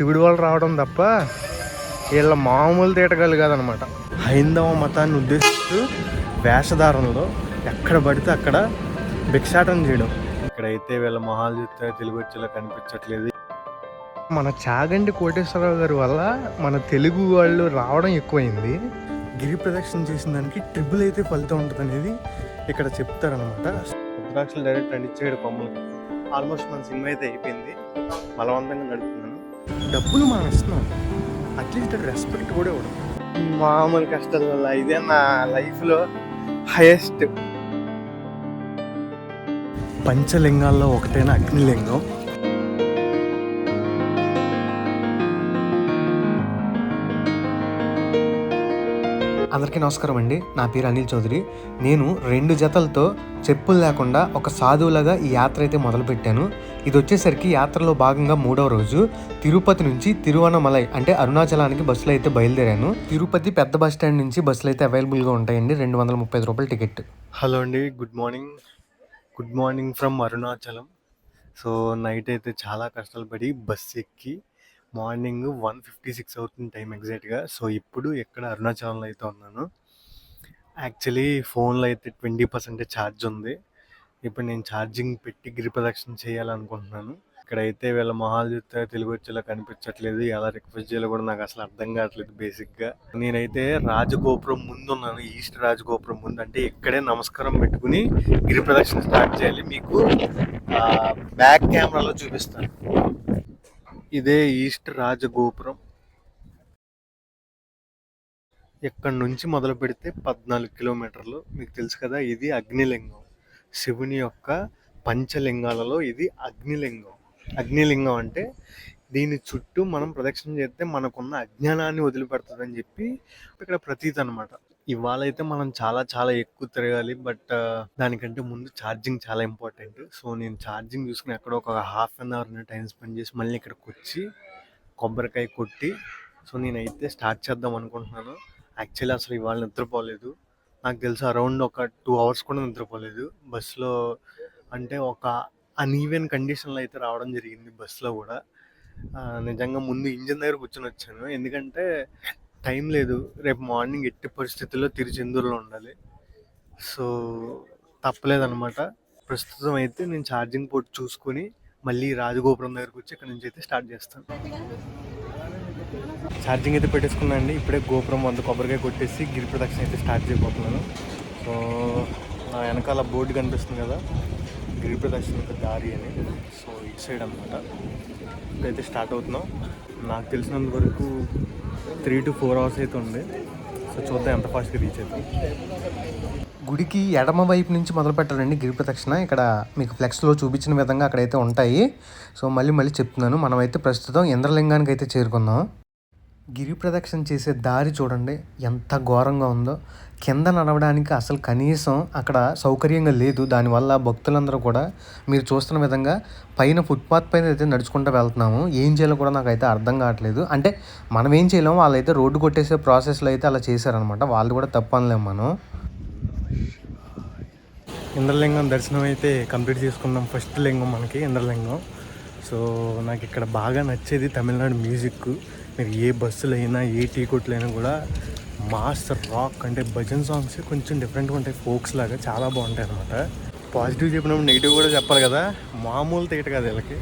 శివుడి వాళ్ళు రావడం తప్ప వీళ్ళ మామూలు తీటగాలు కాదనమాట. హైందవ మతాన్ని ఉద్దేశిస్తూ వేషధారణలో ఎక్కడ పడితే అక్కడ భిక్షాటన చేయడం. ఇక్కడైతే వీళ్ళ మొహాలు చూస్తే తెలుగు వచ్చేలా కనిపించట్లేదు. మన చాగండి కోటేశ్వరరావు గారి వల్ల మన తెలుగు వాళ్ళు రావడం ఎక్కువైంది. గిరి ప్రదక్షిణ చేసిన దానికి ట్రిపుల్ అయితే ఫలితం ఉంటుంది అనేది ఇక్కడ చెప్తారనమాట. రుద్రాక్షలు డైరెక్ట్ అందించేయడు కొమ్మలకి. ఆల్మోస్ట్ మన సినిమా అయితే అయిపోయింది. బలవంతంగా నడుపుతున్నాను డబ్బులు మనం ఇస్తున్నాం అట్లీస్ట్ రెస్పెక్ట్ కూడా ఇవ్వడం. మామూలు కష్టాల వల్ల ఇదే నా లైఫ్లో హైయెస్ట్ పంచలింగాల్లో ఒకటైన అగ్నిలింగం. అందరికీ నమస్కారం అండి. నా పేరు అనిల్ చౌదరి. నేను రెండు జతలతో చెప్పులు లేకుండా ఒక సాధువులాగా ఈ యాత్ర అయితే మొదలుపెట్టాను. ఇది వచ్చేసరికి యాత్రలో భాగంగా మూడవ రోజు. తిరుపతి నుంచి తిరువనమలై అంటే అరుణాచలానికి బస్సులో అయితే బయలుదేరాను. తిరుపతి పెద్ద బస్ స్టాండ్ నుంచి బస్సులు అయితే అవైలబుల్గా ఉంటాయండి. రెండు వందల ముప్పై ఐదు రూపాయల టికెట్. హలో అండి. Good morning. Good morning from Arunachalam. So night అయితే చాలా కష్టాలు పడి బస్సు ఎక్కి మార్నింగ్ వన్ ఫిఫ్టీ సిక్స్ అవుతుంది టైం ఎగ్జాక్ట్గా. సో ఇప్పుడు ఎక్కడ అరుణాచలంలో అయితే ఉన్నాను యాక్చువల్లీ ఫోన్లో అయితే ట్వంటీ పర్సెంట్ ఛార్జ్ ఉంది. ఇప్పుడు నేను ఛార్జింగ్ పెట్టి గిరి ప్రదక్షిణ చేయాలనుకుంటున్నాను. ఇక్కడైతే వీళ్ళ మొహాలు చూస్తే తెలుగు వచ్చేలా కనిపించట్లేదు. ఎలా రిక్వెస్ట్ చేయాలో కూడా నాకు అసలు అర్థం కావట్లేదు బేసిక్గా. నేనైతే రాజగోపురం ముందు ఉన్నాను. ఈస్ట్ రాజగోపురం ముందు. అంటే ఇక్కడే నమస్కారం పెట్టుకుని గిరి ప్రదక్షిణ స్టార్ట్ చేయాలి. మీకు బ్యాక్ కెమెరాలో చూపిస్తాను. ఇదే ఈస్ట్ రాజగోపురం. ఇక్కడ నుంచి మొదలు పెడితే పద్నాలుగు కిలోమీటర్లు? మీకు తెలుసు కదా ఇది అగ్నిలింగం. శివుని యొక్క పంచలింగాలలో ఇది అగ్నిలింగం. అగ్నిలింగం అంటే దీని చుట్టూ మనం ప్రదక్షిణ చేస్తే మనకున్న అజ్ఞానాన్ని వదిలిపెడుతుందని చెప్పి ఇక్కడ ప్రతీతి అనమాట ఇవాళ అయితే మనం చాలా చాలా ఎక్కువ తిరగాలి. బట్ దానికంటే ముందు ఛార్జింగ్ చాలా ఇంపార్టెంట్. సో నేను ఛార్జింగ్ చూసుకుని అక్కడ ఒక half an hour time spend చేసి మళ్ళీ ఇక్కడికి వచ్చి కొబ్బరికాయ కొట్టి సో నేనైతే స్టార్ట్ చేద్దాం అనుకుంటున్నాను. యాక్చువల్లీ అసలు ఇవాళ నిద్రపోలేదు. నాకు తెలుసు అరౌండ్ ఒక టూ అవర్స్ కూడా నిద్రపోలేదు. బస్సులో అంటే ఒక అన్ఈవెన్ కండిషన్లో అయితే రావడం జరిగింది బస్సులో కూడా. నిజంగా ముందు ఇంజిన్ దగ్గర కూర్చొని వచ్చాను. ఎందుకంటే టైం లేదు. రేపు మార్నింగ్ ఎట్టి పరిస్థితుల్లో తిరుచెందూరులో ఉండాలి. సో తప్పలేదన్నమాట. ప్రస్తుతం అయితే నేను ఛార్జింగ్ పోర్ట్ చూసుకొని మళ్ళీ రాజగోపురం దగ్గరకు వచ్చి ఇక్కడ నుంచి అయితే స్టార్ట్ చేస్తాను. ఛార్జింగ్ అయితే పెట్టేసుకున్నా అండి. ఇప్పుడే గోపురం వంద కొబ్బరికాయ కొట్టేసి గిరి ప్రదక్షిణ అయితే స్టార్ట్ చేయబోతున్నాను. సో నా వెనకాల బోర్డు కనిపిస్తుంది కదా. గిరి ప్రదక్షిణ యొక్క దారి అని సో ఇటు సైడ్ అనమాట ఇప్పుడైతే స్టార్ట్ అవుతున్నాం. నాకు తెలిసినంత వరకు త్రీ టు ఫోర్ అవర్స్ అయితే ఉంది. సో చూద్దాం ఎంత ఫాస్ట్గా రీచ్ అవుతాం గుడికి ఎడమ వైపు నుంచి మొదలు పెట్టాలండి గిరి ప్రదక్షిణ ఇక్కడ మీకు ఫ్లెక్స్లో చూపించిన విధంగా అక్కడైతే ఉంటాయి. సో మళ్ళీ మళ్ళీ చెప్తున్నాను. మనమైతే ప్రస్తుతం ఇంద్రలింగానికి అయితే చేరుకుందాం గిరి ప్రదక్షిణ చేసే దారి చూడండి. ఎంత ఘోరంగా ఉందో. కింద నడవడానికి అసలు కనీసం అక్కడ సౌకర్యంగా లేదు. దానివల్ల భక్తులందరూ కూడా మీరు చూస్తున్న విధంగా పైన ఫుట్పాత్ పైన అయితే నడుచుకుంటూ వెళ్తున్నాము. ఏం చేయాలో కూడా నాకైతే అర్థం కావట్లేదు. అంటే మనం ఏం చేయలేము. వాళ్ళైతే రోడ్డు కొట్టేసే ప్రాసెస్లో అయితే అలా చేశారనమాట వాళ్ళు కూడా తప్పు అనలేము మనం. ఇంద్రలింగం దర్శనం అయితే కంప్లీట్ చేసుకున్నాం ఫస్ట్ లింగం మనకి ఇంద్రలింగం. సో నాకు ఇక్కడ బాగా నచ్చేది తమిళనాడు మ్యూజిక్. మీరు ఏ బస్సులైనా అయినా ఏ టీ కొట్లైనా అయినా కూడా మాస్ రాక్ అంటే భజన్ సాంగ్స్ కొంచెం డిఫరెంట్గా ఉంటాయి. ఫోక్స్ లాగా చాలా బాగుంటాయి అనమాట పాజిటివ్ చెప్పినప్పుడు నెగిటివ్ కూడా చెప్పాలి కదా. మామూలు థియేటర్ కదా వీళ్ళకి.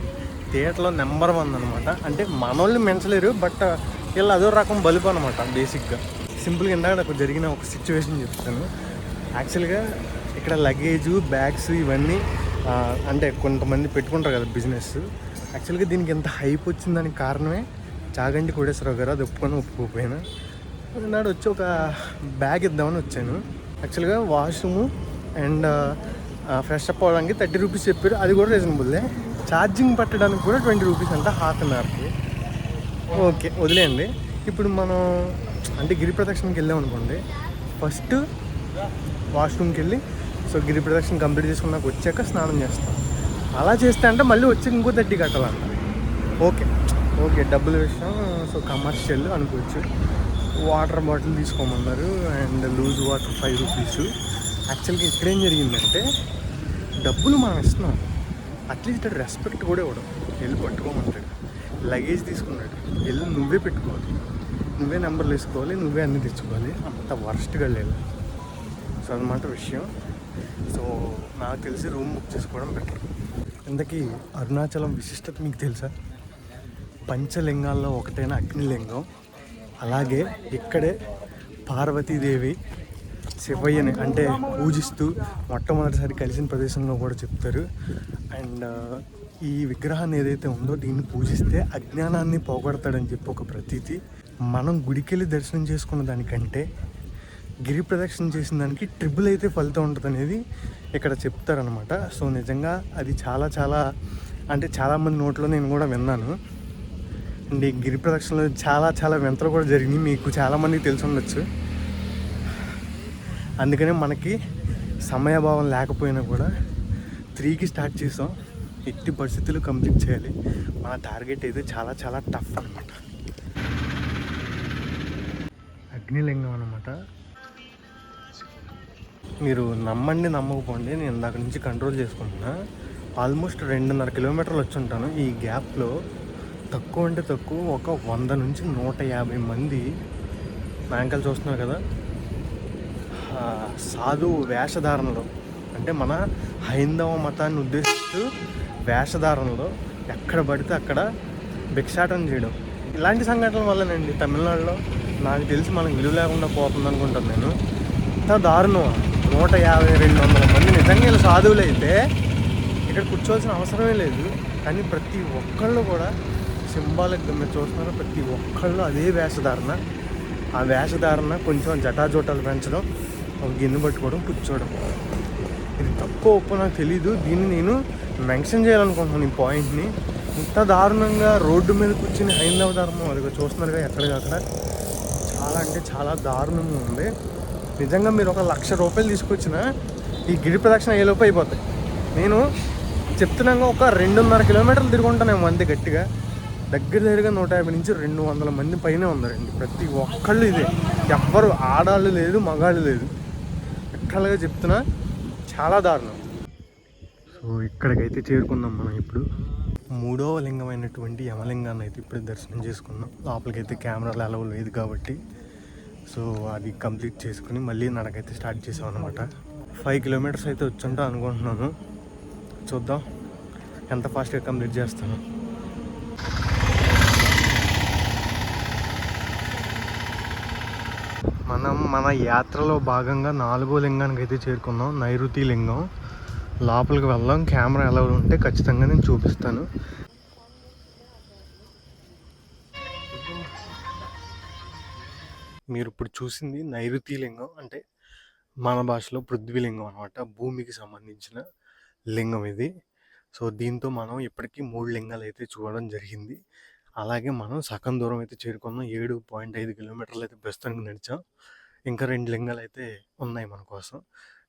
థియేటర్లో నెంబర్ వన్ అనమాట అంటే మనోళ్ళని మెంచలేరు బట్ వీళ్ళు అదో రకం బలుపు అనమాట బేసిక్గా సింపుల్గా ఇందాక నాకు జరిగిన ఒక సిచ్యువేషన్ చెప్తాను. యాక్చువల్గా ఇక్కడ లగేజ్ బ్యాగ్స్ ఇవన్నీ అంటే కొంతమంది పెట్టుకుంటారు కదా బిజినెస్ యాక్చువల్గా దీనికి ఎంత హైప్ వచ్చిందానికి కారణమే చాగంటి కోటేశ్వరరావు గారు. అది ఒప్పుకొని ఒప్పుకోపోయినా నాడు వచ్చి ఒక బ్యాగ్ ఇద్దామని వచ్చాను. యాక్చువల్గా వాష్రూము అండ్ ఫ్రెష్ అప్ అవ్వడానికి థర్టీ రూపీస్ చెప్పారు. అది కూడా రీజనబుల్లే ఛార్జింగ్ పట్టడానికి కూడా ట్వంటీ రూపీస్ అంట హాఫ్ అన్ అవర్కి. ఓకే వదిలేయండి. ఇప్పుడు మనం అంటే గిరి ప్రదక్షిణకి వెళ్ళాం అనుకోండి. ఫస్ట్ వాష్రూమ్కి వెళ్ళి సో గిరి ప్రదక్షిణ కంప్లీట్ చేసుకున్నాక వచ్చాక స్నానం చేస్తాం. అలా చేస్తే అంటే మళ్ళీ వచ్చి ఇంకో థర్టీ కట్టాలంట. ఓకే ఓకే డబ్బుల విషయం సో కమర్షియల్ అనుకోవచ్చు. Water bottle తీసుకోమన్నారు and loose water five rupees. యాక్చువల్గా ఇక్కడేం జరిగిందంటే డబ్బులు మనం ఇస్తున్నాం అట్లీస్ట్ రెస్పెక్ట్ కూడా ఇవ్వడం. వెళ్ళి పట్టుకోమంటాడు. లగేజ్ తీసుకున్నాడు. వెళ్ళి నువ్వే పెట్టుకోవాలి. నువ్వే నెంబర్లు వేసుకోవాలి నువ్వే అన్నీ తెచ్చుకోవాలి. అంత వరస్ట్గా లేదు. సో అనమాట విషయం. సో నాకు తెలిసి రూమ్ బుక్ చేసుకోవడం బెటర్ ఇంతకీ అరుణాచలం విశిష్టత మీకు తెలుసా? పంచలింగాల్లో ఒకటైన అగ్నిలింగం. అలాగే ఇక్కడే పార్వతీదేవి శివయ్యని అంటే పూజిస్తూ మొట్టమొదటిసారి కలిసిన ప్రదేశంలో కూడా చెప్తారు. అండ్ ఈ విగ్రహాన్ని ఏదైతే ఉందో దీన్ని పూజిస్తే అజ్ఞానాన్ని పోగొడతాడని చెప్పి ఒక ప్రతీతి. మనం గుడికెళ్ళి దర్శనం చేసుకున్న దానికంటే గిరి ప్రదక్షిణ చేసిన దానికి ట్రిపుల్ అయితే ఫలితం ఉంటుంది అనేది ఇక్కడ చెప్తారనమాట సో నిజంగా అది చాలా చాలా అంటే చాలామంది నోట్లో నేను కూడా విన్నాను. అండ్ ఈ గిరి ప్రదక్షిణలో చాలా చాలా వింతలు కూడా జరిగినాయి. మీకు చాలామందికి తెలిసి ఉండొచ్చు. అందుకనే మనకి సమయభావం లేకపోయినా కూడా త్రీకి స్టార్ట్ చేసాం. ఎట్టి పరిస్థితులు కంప్లీట్ చేయాలి. మన టార్గెట్ అయితే చాలా చాలా టఫ్ అనమాట అగ్నిలింగం అనమాట మీరు నమ్మండి నమ్మకపోండి నేను ఇందాక నుంచి కంట్రోల్ చేసుకుంటున్నా. ఆల్మోస్ట్ రెండున్నర కిలోమీటర్లు వచ్చి ఉంటాను. ఈ గ్యాప్లో తక్కువ అంటే తక్కువ ఒక వంద నుంచి నూట యాభై మంది బ్యాంకలు చూస్తున్నారు కదా. సాధు వేషధారణలో అంటే మన హైందవ మతాన్ని ఉద్దేశిస్తూ వేషధారణలో ఎక్కడ పడితే అక్కడ భిక్షాటం చేయడం. ఇలాంటి సంఘటనల వల్లనండి తమిళనాడులో నాకు తెలిసి మనకు విలువ లేకుండా పోతుంది అనుకుంటాను నేను. ఇంత దారుణం. నూట యాభై రెండు వందల మంది నిజంగా వీళ్ళు సాధువులు అయితే ఇక్కడ కూర్చోవాల్సిన అవసరమే లేదు. కానీ ప్రతి ఒక్కళ్ళు కూడా సింబాలిక్ మీరు చూస్తున్నారు ప్రతి ఒక్కళ్ళు అదే వేషధారణ. ఆ వేషధారణ కొంచెం జటాజోటాలు పెంచడం ఒక గిన్నె పట్టుకోవడం కూర్చోవడం. ఇది తక్కువ ఒప్పు నాకు తెలీదు. దీన్ని నేను మెన్షన్ చేయాలనుకుంటున్నాను ఈ పాయింట్ని. ఇంత దారుణంగా రోడ్డు మీద కూర్చుని హైందవ ధర్మం అది చూస్తున్నారుగా ఎక్కడికక్కడ చాలా అంటే చాలా దారుణంగా ఉంది. నిజంగా మీరు ఒక లక్ష రూపాయలు తీసుకొచ్చిన ఈ గిరి ప్రదక్షిణ ఏ లోపు అయిపోతాయి. నేను చెప్తున్నాగా ఒక రెండున్నర కిలోమీటర్లు తిరుగుంటానేమో అంతే గట్టిగా. దగ్గర దగ్గరగా నూట యాభై నుంచి రెండు వందల మంది పైనే ఉన్నారండి. ప్రతి ఒక్కళ్ళు ఇదే. ఎవ్వరు ఆడాళ్ళు లేదు మగాళ్ళు లేదు. ఎక్కడగా చెప్తున్నా చాలా దారుణం. సో ఇక్కడికైతే చేరుకున్నాం మనం ఇప్పుడు. మూడవ లింగమైనటువంటి యమలింగాన్ని అయితే ఇప్పుడు దర్శనం చేసుకున్నాం. లోపలికైతే కెమెరాలు అలవ్ లేదు కాబట్టి. సో అది కంప్లీట్ చేసుకుని మళ్ళీ నడకైతే స్టార్ట్ చేసాం అనమాట ఫైవ్ కిలోమీటర్స్ అయితే వచ్చుంటా అనుకుంటున్నాను. చూద్దాం. ఎంత ఫాస్ట్గా కంప్లీట్ చేస్తాను. మనం మన యాత్రలో భాగంగా నాలుగో లింగానికి అయితే చేరుకున్నాం నైరుతి లింగం. లోపలికి వెళ్దాం. కెమెరా ఎలా ఉంటే ఖచ్చితంగా నేను చూపిస్తాను. మీరు ఇప్పుడు చూసింది నైరుతి లింగం అంటే మన భాషలో పృథ్వీలింగం అనమాట భూమికి సంబంధించిన లింగం ఇది. సో దీంతో మనం ఇప్పటికీ మూడు లింగాలు అయితే చూడడం జరిగింది. అలాగే మనం సగం దూరం అయితే చేరుకున్నాం. ఏడు పాయింట్ ఐదు కిలోమీటర్లు అయితే ప్రస్తుతానికి నడిచాం. ఇంకా రెండు లింగాలు అయితే ఉన్నాయి మన కోసం.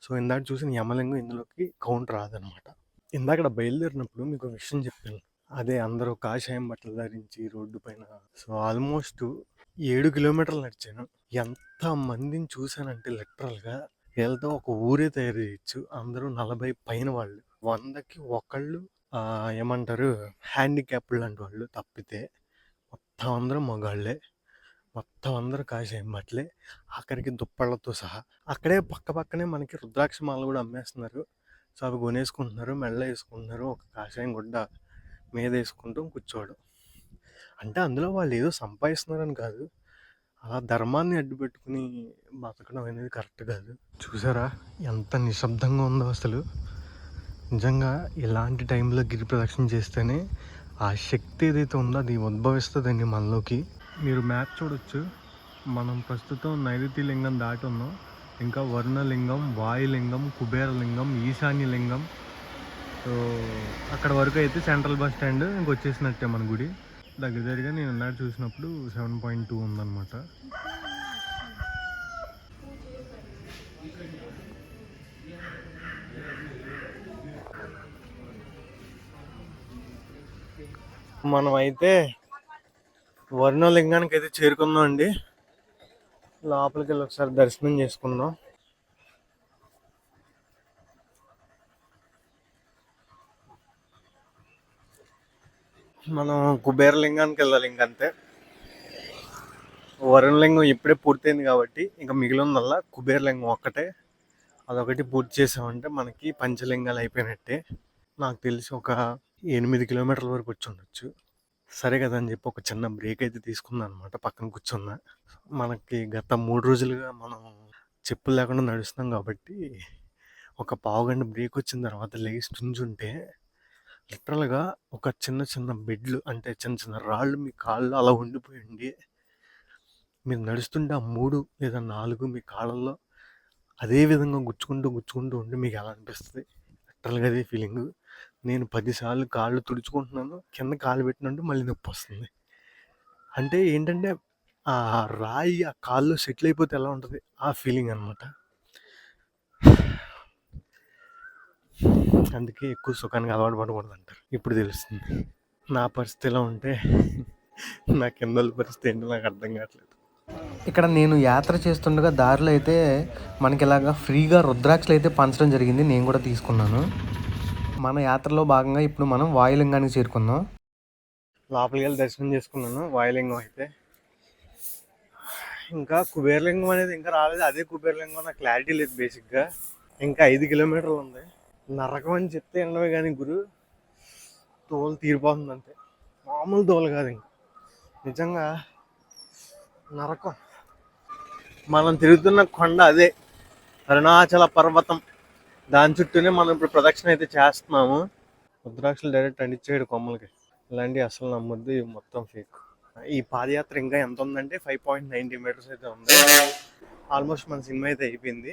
సో ఇందాక చూసిన యమలింగం ఇందులోకి కౌంట్ రాదనమాట. ఇందాక బయలుదేరినప్పుడు మీకు ఒక విషయం చెప్పాను. అదే అందరూ కాషాయం బట్టలు ధరించి రోడ్డు పైన. సో ఆల్మోస్ట్ ఏడు కిలోమీటర్లు నడిచాను. ఎంత మందిని చూశానంటే లిటరల్గా వీళ్ళతో ఒక ఊరే తయారు చేయొచ్చు. అందరూ నలభై పైన వాళ్ళు. వందకి ఒకళ్ళు ఏమంటారు హ్యాండిక్యాప్ లాంటి వాళ్ళు తప్పితే. మొత్తం అందరూ మగాళ్ళే. మొత్తం అందరూ కాసే బట్టలే. అక్కడికి దుప్పళ్ళతో సహా. అక్కడే పక్క పక్కనే మనకి రుద్రాక్ష మాలలు కూడా అమ్మేస్తున్నారు. సో అవి కొనేసుకుంటున్నారు. మెల్ల వేసుకుంటున్నారు. ఒక కాషాయం గుడ్డ మీద వేసుకుంటూ కూర్చోవడం. అంటే అందులో వాళ్ళు ఏదో సంపాదిస్తున్నారని కాదు. అలా ధర్మాన్ని అడ్డు పెట్టుకుని బతకడం అనేది కరెక్ట్ కాదు. చూసారా? ఎంత నిశ్శబ్దంగా ఉందో అసలు. నిజంగా ఇలాంటి టైంలో గిరి ప్రదక్షిణ చేస్తేనే ఆ శక్తి ఏదైతే ఉందో అది ఉద్భవిస్తుందండి మనలోకి. మీరు మ్యాప్ చూడొచ్చు. మనం ప్రస్తుతం నైరుతి లింగం దాటి ఉన్నాం. ఇంకా వర్ణలింగం వాయులింగం కుబేరలింగం ఈశాన్యలింగం. సో అక్కడ వరకు అయితే సెంట్రల్ బస్ స్టాండ్ ఇంకొచ్చేసినట్టే మన గుడి. దగ్గర దగ్గర నేను ఉన్నాడు చూసినప్పుడు సెవెన్ పాయింట్ టూ ఉందన్నమాట. మనం అయితే వర్ణలింగానికి అయితే చేరుకుందాం అండి లోపలికి వెళ్ళి ఒకసారి దర్శనం చేసుకుందాం. మనం కుబేరలింగానికి వెళ్ళాలి ఇంకంతే. వరుణలింగం ఇప్పుడే పూర్తయింది కాబట్టి ఇంకా మిగిలిందల్లా కుబేరలింగం ఒక్కటే. అదొకటి పూర్తి చేసామంటే మనకి పంచలింగాలు అయిపోయినట్టే. నాకు తెలిసి ఒక ఎనిమిది కిలోమీటర్ల వరకు వచ్చి ఉండొచ్చు. సరే కదా అని చెప్పి ఒక చిన్న బ్రేక్ అయితే తీసుకుందా అనమాట పక్కన కూర్చున్నా. మనకి గత మూడు రోజులుగా మనం చెప్పులు లేకుండా నడుస్తున్నాం కాబట్టి ఒక పావు గంట బ్రేక్ వచ్చిన తర్వాత లేచి ఉంటే లిటరల్గా ఒక చిన్న చిన్న బెడ్లు అంటే చిన్న చిన్న రాళ్ళు మీ కాళ్ళు అలా ఉండిపోయండి మీరు నడుస్తుంటే ఆ మూడు లేదా నాలుగు మీ కాళ్ళల్లో అదే విధంగా గుచ్చుకుంటూ గుచ్చుకుంటూ ఉండి మీకు ఎలా అనిపిస్తుంది? లిటరల్గా అదే ఫీలింగ్ నేను పదిసార్లు కాళ్ళు తుడుచుకుంటున్నాను కింద కాలు పెట్టినట్టు మళ్ళీ నొప్పి వస్తుంది. అంటే ఏంటంటే ఆ రాయి ఆ కాళ్ళు సెటిల్ అయిపోతే ఎలా ఉంటుంది? ఆ ఫీలింగ్ అనమాట అందుకే ఎక్కువ సుఖానికి అలవాటు పడకూడదు అంటారు ఇప్పుడు తెలుస్తుంది. నా పరిస్థితి ఎలా ఉంటే నా కింద పరిస్థితి ఏంటో నాకు అర్థం కావట్లేదు. ఇక్కడ నేను యాత్ర చేస్తుండగా దారిలో అయితే మనకి ఇలాగా ఫ్రీగా రుద్రాక్షలు అయితే పంచడం జరిగింది. నేను కూడా తీసుకున్నాను. మన యాత్రలో భాగంగా ఇప్పుడు మనం వాయులింగానికి చేరుకుందాం. లోపలికి వెళ్ళి దర్శనం చేసుకున్నాను వాయులింగం అయితే. ఇంకా కుబేరలింగం అనేది ఇంకా రాలేదు. అదే కుబేరలింగం నాకు క్లారిటీ లేదు బేసిక్గా ఇంకా ఐదు కిలోమీటర్లు ఉంది. నరకం అని చెప్తే ఎండవే కానీ గురు తోలు తీరిపోతుంది అంతే. మామూలు తోలు కాదు ఇంకా. నిజంగా నరకం. మనం తిరుగుతున్న కొండ అదే. అరుణాచల పర్వతం. దాని చుట్టూనే మనం ఇప్పుడు ప్రదక్షిణ అయితే చేస్తున్నాము. రుద్రాక్షలు డైరెక్ట్ అంటించేయడు కొమ్మలకి. ఇలాంటివి అసలు నమ్మొద్దు ఇవి మొత్తం ఫేక్ ఈ పాదయాత్ర ఇంకా ఎంత ఉందంటే ఫైవ్ పాయింట్ నైన్టీ మీటర్స్ అయితే ఉంది. ఆల్మోస్ట్ మన సినిమా అయితే అయిపోయింది.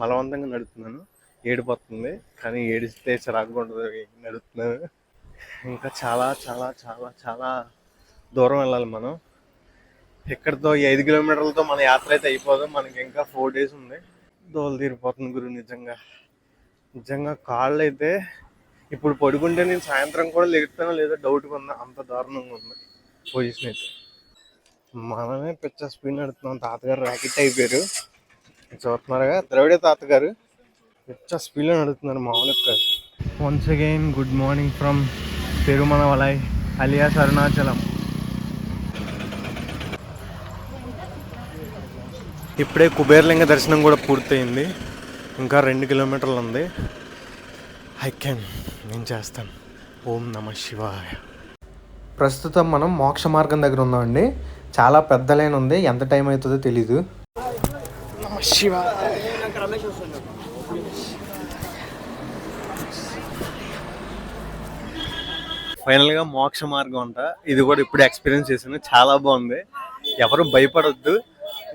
బలవంతంగా నడుపుతున్నాను. ఏడిపోతుంది కానీ ఏడిస్తే చిరాకుండా నడుపుతున్నాను. ఇంకా చాలా చాలా చాలా చాలా దూరం వెళ్ళాలి మనం. ఎక్కడితో ఈ ఐదు కిలోమీటర్లతో మన యాత్ర అయితే అయిపోదు. మనకి ఇంకా ఫోర్ డేస్ ఉంది. దోలు తీరిపోతుంది గురువు నిజంగా. నిజంగా కాళ్ళు అయితే ఇప్పుడు పడుకుంటే నేను సాయంత్రం కూడా లెగుతానో లేదో డౌట్గా ఉంది అంత దారుణంగా ఉంది పొజిషన్ అయితే. మనమే పిచ్చ స్పీడ్ నడుతున్నాం తాతగారు ర్యాకెట్ అయిపోయారు. చూస్తున్నారుగా ద్రవిడే తాతగారు పిచ్చ స్పీడ్లో నడుతున్నారు మామూలుగా కాదు. Once again good morning from Perumalavalai alias Arunachalam ఇప్పుడే కుబేరలింగ దర్శనం కూడా పూర్తయింది. ఇంకా రెండు కిలోమీటర్లు ఉంది. ఐ కెన్ నేను చేస్తాను. ఓం నమ శివాయ. ప్రస్తుతం మనం మోక్ష మార్గం దగ్గర ఉన్నామండి. చాలా పెద్ద లైన్ ఉంది. ఎంత టైం అవుతుందో తెలీదు. నమ శివాయ. ఫైనల్గా మోక్ష మార్గం అంట. ఇది కూడా ఇప్పుడు ఎక్స్పీరియన్స్ చేశాను. చాలా బాగుంది. ఎవరు భయపడొద్దు.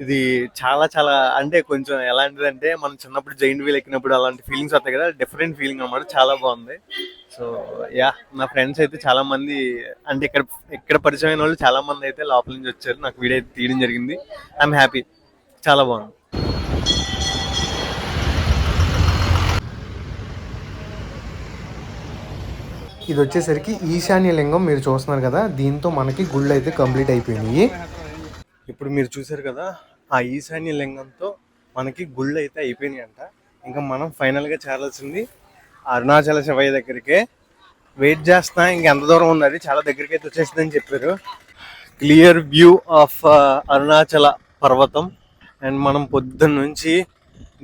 ఇది చాలా చాలా అంటే కొంచెం ఎలాంటిదంటే మనం చిన్నప్పుడు జైంట్ వీల్ ఎక్కినప్పుడు అలాంటి ఫీలింగ్స్ వస్తాయి కదా డిఫరెంట్ ఫీలింగ్ అన్నమాట చాలా బాగుంది. సో యా నా ఫ్రెండ్స్ అయితే చాలా మంది అంటే ఇక్కడ ఇక్కడ పరిచయం అయిన వాళ్ళు చాలా మంది అయితే లోపల నుంచి వచ్చారు నాకు వీడియో అయితే తీయడం జరిగింది. ఐఎమ్ హ్యాపీ చాలా బాగుంది. ఇది వచ్చేసరికి ఈశాన్య లింగం మీరు చూస్తున్నారు కదా దీంతో మనకి గుళ్ళు అయితే కంప్లీట్ అయిపోయినాయి. ఇప్పుడు మీరు చూసారు కదా ఆ ఈశాన్య లింగంతో మనకి గుళ్ళు అయితే అయిపోయినాయి అంట ఇంకా మనం ఫైనల్గా చేరాల్సింది అరుణాచల శివయ్య దగ్గరికే. వెయిట్ చేస్తున్నా ఇంకెంత దూరం ఉన్నది చాలా దగ్గరికి అయితే వచ్చేసిందని చెప్పారు. క్లియర్ వ్యూ ఆఫ్ అరుణాచల పర్వతం. అండ్ మనం పొద్దున్న నుంచి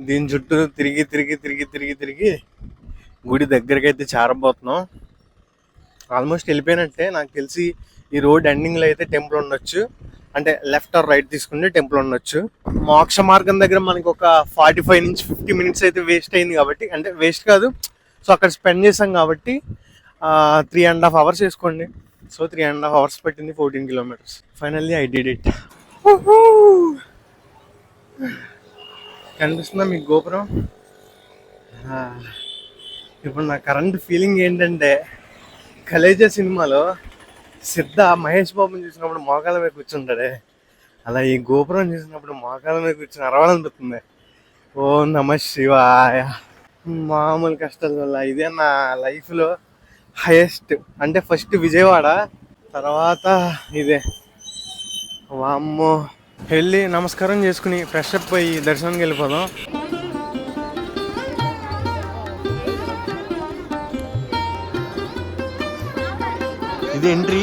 దీని చుట్టూ తిరిగి తిరిగి తిరిగి తిరిగి తిరిగి గుడి దగ్గరికి అయితే చేరబోతున్నాం. ఆల్మోస్ట్ వెళ్ళిపోయినట్టే. నాకు తెలిసి ఈ రోడ్ ఎండింగ్లో అయితే టెంపుల్ ఉండొచ్చు. అంటే లెఫ్ట్ ఆర్ రైట్ తీసుకుంటే టెంపుల్ ఉండొచ్చు. మోక్ష మార్గం దగ్గర మనకి ఒక ఫార్టీ ఫైవ్ నుంచి ఫిఫ్టీ మినిట్స్ అయితే వేస్ట్ అయింది కాబట్టి అంటే వేస్ట్ కాదు. సో అక్కడ స్పెండ్ చేసాం కాబట్టి త్రీ అండ్ హాఫ్ అవర్స్ వేసుకోండి. So three and half hours పెట్టింది fourteen kilometres finally I did it కనిపిస్తుందా మీకు గోపురం? ఇప్పుడు నా కరెంట్ ఫీలింగ్ ఏంటంటే కలేజా సినిమాలో సిద్ధ మహేష్ బాబుని చూసినప్పుడు మోకాల మీద కూర్చుంటాడే. అలా ఈ గోపురం చూసినప్పుడు మోకాల మీద కూర్చుని అరవాలనిపిస్తుంది ఓ నమ శివాయ. మామూలు కష్టాల వల్ల ఇదే నా లైఫ్లో హైయెస్ట్ అంటే ఫస్ట్ విజయవాడ తర్వాత ఇదే. వామ్మో. వెళ్ళి నమస్కారం చేసుకుని ఫ్రెష్ అప్ అయ్యి దర్శనానికి వెళ్ళిపోదాం. ఇది ఎంట్రీ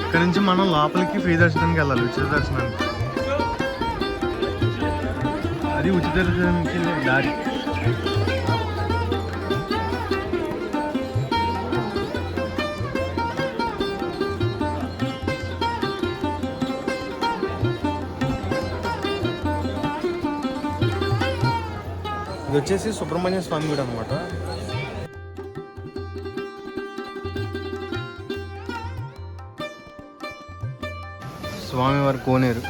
ఇక్కడ నుంచి మనం లోపలికి ఫ్రీ దర్శనానికి వెళ్ళాలి ఉచిత దర్శనానికి. అది ఉచిత దర్శనానికి వెళ్ళే దారి. ఇది వచ్చేసి సుబ్రహ్మణ్య స్వామి గుడి అనమాట స్వామివారి కోనేరు.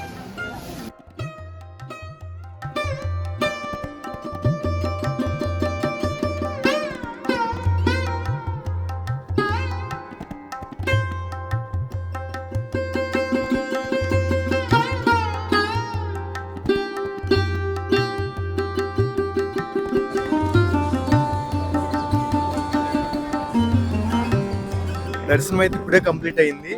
దర్శనం అయితే ఇప్పుడే కంప్లీట్ అయింది.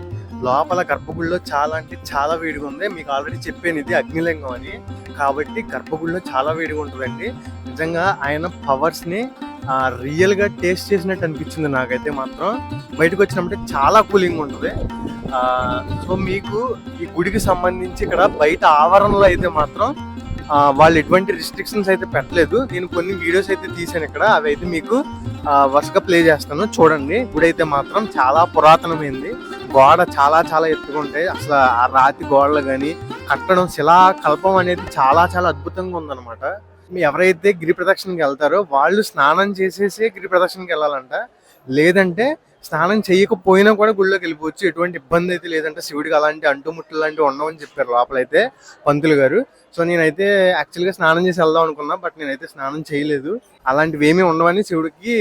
లోపల గర్భగుడిలో చాలా అంటే చాలా వేడిగా ఉంది. మీకు ఆల్రెడీ చెప్పాను ఇది అగ్నిలింగం అని. కాబట్టి గర్భగుడిలో చాలా వేడిగా ఉంటుందండి. నిజంగా ఆయన పవర్స్ని రియల్గా టేస్ట్ చేసినట్టు అనిపించింది నాకైతే మాత్రం. బయటకు వచ్చినప్పుడు చాలా కూలింగ్ ఉంటుంది. సో మీకు ఈ గుడికి సంబంధించి ఇక్కడ బయట ఆవరణలో అయితే మాత్రం వాళ్ళు ఎటువంటి రిస్ట్రిక్షన్స్ అయితే పెట్టలేదు. నేను కొన్ని వీడియోస్ అయితే తీసాను ఇక్కడ. అవి అయితే మీకు వరుసగా ప్లే చేస్తాను. చూడండి. గుడి అయితే మాత్రం చాలా పురాతనమైంది. గోడ చాలా చాలా ఎత్తుగా ఉంటాయి. అసలు ఆ రాతి గోడలు కానీ కట్టడం శిలా కల్పం అనేది చాలా చాలా అద్భుతంగా ఉందన్నమాట. మీ ఎవరైతే గిరి ప్రదక్షిణకి వెళ్తారో వాళ్ళు స్నానం చేసేసి గిరి ప్రదక్షిణకి వెళ్ళాలంట. లేదంటే స్నానం చేయకపోయినా కూడా గుళ్ళోకి వెళ్ళిపోవచ్చు. ఎటువంటి ఇబ్బంది అయితే లేదంటే శివుడికి అలాంటి అంటుముట్లు లాంటివి ఉండవని చెప్పారు లోపలైతే పంతులు గారు. సో నేనైతే యాక్చువల్గా స్నానం చేసి వెళ్దాం అనుకున్నా బట్ నేనైతే స్నానం చేయలేదు. అలాంటివి ఏమీ ఉండవని శివుడికి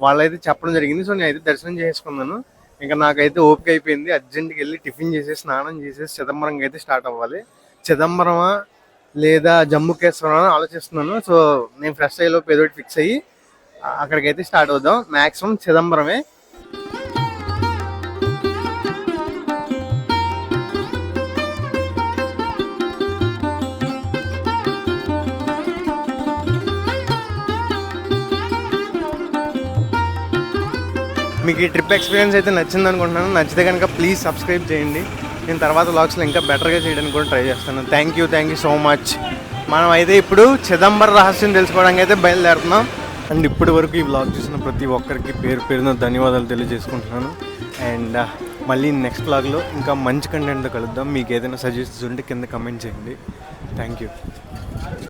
వాళ్ళైతే చెప్పడం జరిగింది. సో నేనైతే దర్శనం చేసుకున్నాను. ఇంకా నాకైతే ఓపిక అయిపోయింది. అర్జెంట్కి వెళ్ళి టిఫిన్ చేసేసి స్నానం చేసేసి చిదంబరంకి అయితే స్టార్ట్ అవ్వాలి. చిదంబరమా లేదా జమ్ముకేశ్వరం అని ఆలోచిస్తున్నాను. సో నేను ఫ్రెష్ అయ్యేలోపు ఏదో ఫిక్స్ అయ్యి అక్కడికైతే స్టార్ట్ అవుదాం. మ్యాక్సిమం చిదంబరమే. మీకు ఈ ట్రిప్ ఎక్స్పీరియన్స్ అయితే నచ్చింది అనుకుంటున్నాను నచ్చితే కనుక ప్లీజ్ సబ్స్క్రైబ్ చేయండి. నేను తర్వాత లాగ్స్లో ఇంకా బెటర్గా చేయడానికి కూడా ట్రై చేస్తాను. Thank you thank you so much మనం అయితే ఇప్పుడు చిదంబర రహస్యం తెలుసుకోవడానికి అయితే బయలుదేరుతున్నాం. అండ్ ఇప్పటి వరకు ఈ బ్లాగ్ చూసిన ప్రతి ఒక్కరికి పేరు పేరున ధన్యవాదాలు తెలియజేసుకుంటున్నాను. అండ్ మళ్ళీ నెక్స్ట్ బ్లాగ్లో ఇంకా మంచి కంటెంట్తో కలుద్దాం. మీకు ఏదైనా సజెషన్స్ ఉంటే కింద కమెంట్ చేయండి. Thank you